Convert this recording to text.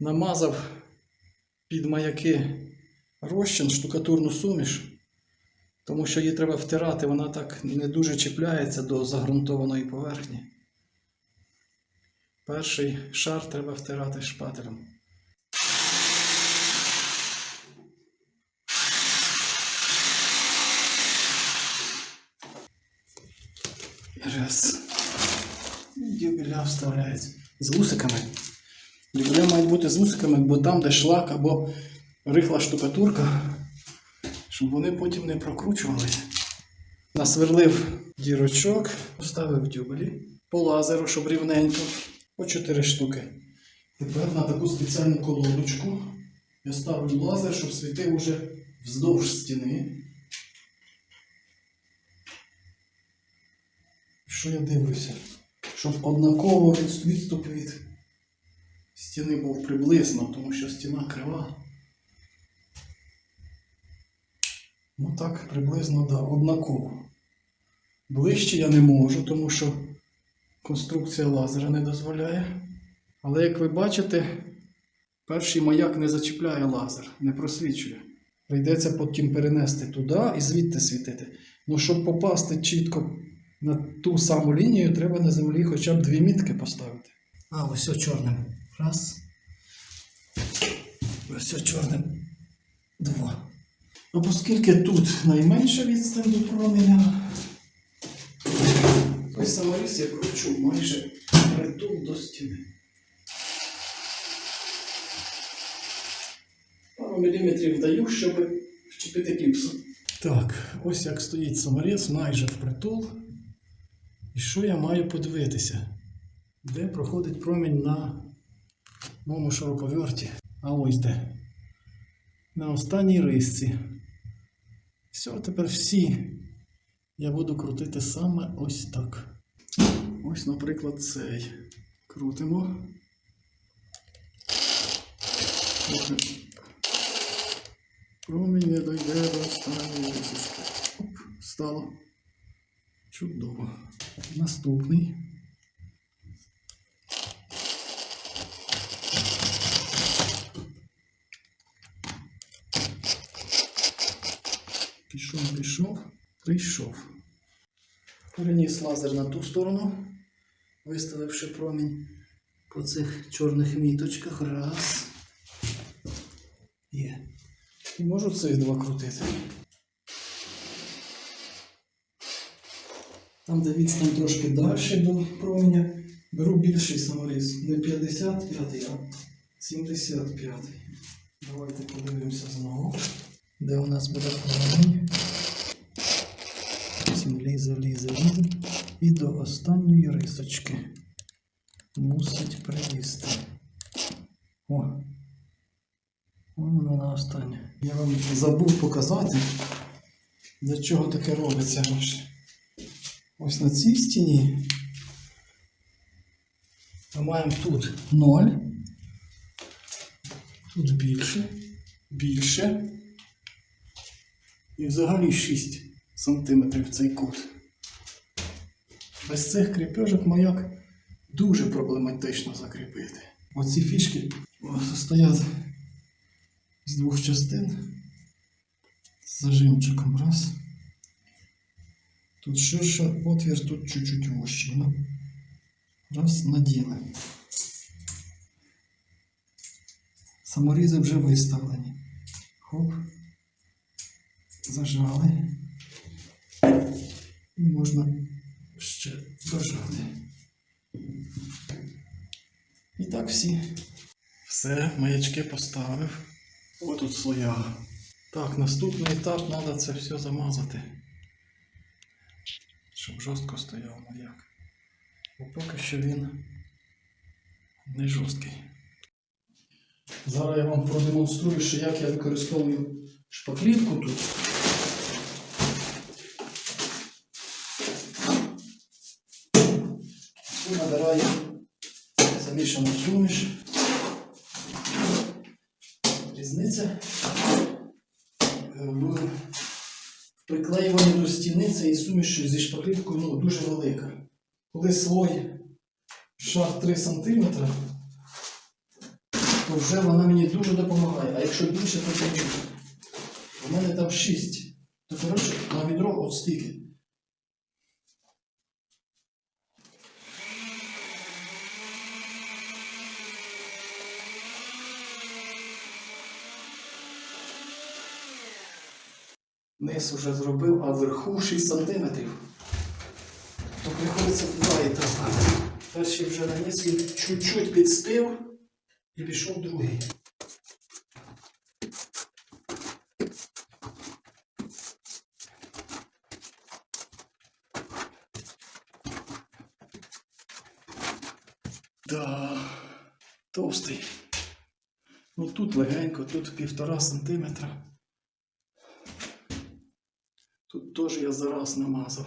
намазав під маяки розчин, штукатурну суміш, тому що її треба втирати, вона так не дуже чіпляється до загрунтованої поверхні. Перший шар треба втирати шпателем. Раз. Дюбеля вставляється. З вусиками. Дюбеля мають бути з вусиками, бо там, де шлак або рихла штукатурка, щоб вони потім не прокручувалися. Насверлив дірочок, поставив дюбелі по лазеру, щоб рівненько, по 4 штуки. Тепер на таку спеціальну колодочку я ставлю лазер, щоб світив уже вздовж стіни. Що я дивлюся? Щоб однаково відступ від стіни був приблизно, тому що стіна крива. Ну так, приблизно, да, однаково. Ближче я не можу, тому що конструкція лазера не дозволяє. Але як ви бачите, перший маяк не зачіпляє лазер, не просвічує. Прийдеться потім перенести туди і звідти світити. Ну, щоб попасти чітко на ту саму лінію, треба на землі хоча б дві мітки поставити. А, ось о чорним. Раз. Ось чорним. Два. Ну, оскільки тут найменша відстань до променя, той саморіз я кручу майже притул до стіни. Пару міліметрів даю, щоб вчепити кліпсу. Так, ось як стоїть саморіз майже впритул. І що я маю подивитися? Де проходить промінь на моєму шуруповерті? А ось де. На останній рисці. Все, тепер всі я буду крутити саме ось так. Ось, наприклад, цей. Крутимо. Промінь не дойде до останньої рисочки. Оп, стало. Чудово. Наступний. Пішов, пішов, прийшов. Переніс лазер на ту сторону, виставивши промінь по цих чорних міточках. Раз. Є. І можу цих два крутити. Там, де відстань трошки далі до променя, беру більший саморіз. Не 55, а 75. Давайте подивимося знову. Де у нас буде промінь? Лізе, лізе, лізе. І до останньої рисочки. Мусить прилізти. О! Воно на останнє. Я вам забув показати, для чого таке робиться. Ось на цій стіні ми маємо тут 0, тут більше, більше. І взагалі 6 см цей кут. Без цих кріпежок маяк дуже проблематично закріпити. Оці фішки стоять з двох частин з зажимчиком. Раз. Тут ширше отвір, тут чуть-чуть вущий. Ну, раз, наділи. Саморізи вже виставлені. Хоп. Зажали. І можна ще дожати. І так всі. Все, маячки поставив. Ось тут слоя. Так, наступний етап треба це все замазати щоб жорстко стояв маяк. Бо поки що він не жорсткий. Зараз я вам продемонструю, що як я використовую шпаклівку тут. Набираю замішану суміш. Різниця е, в приклеювання до стіни цієї суміші зі шпаклівкою ну, дуже велика. Коли слой шар 3 см, то вже вона мені дуже допомагає. А якщо більше, то чому? У мене там 6. То коротше, на відро от стільки. Низ уже зробив, а вверху 6 сантиметрів. То приходиться два етапи. Перший вже наніс, він чуть-чуть підстив і пішов другий. Да, товстий. Ну тут легенько, тут півтора сантиметра. Тут теж я зараз намазав.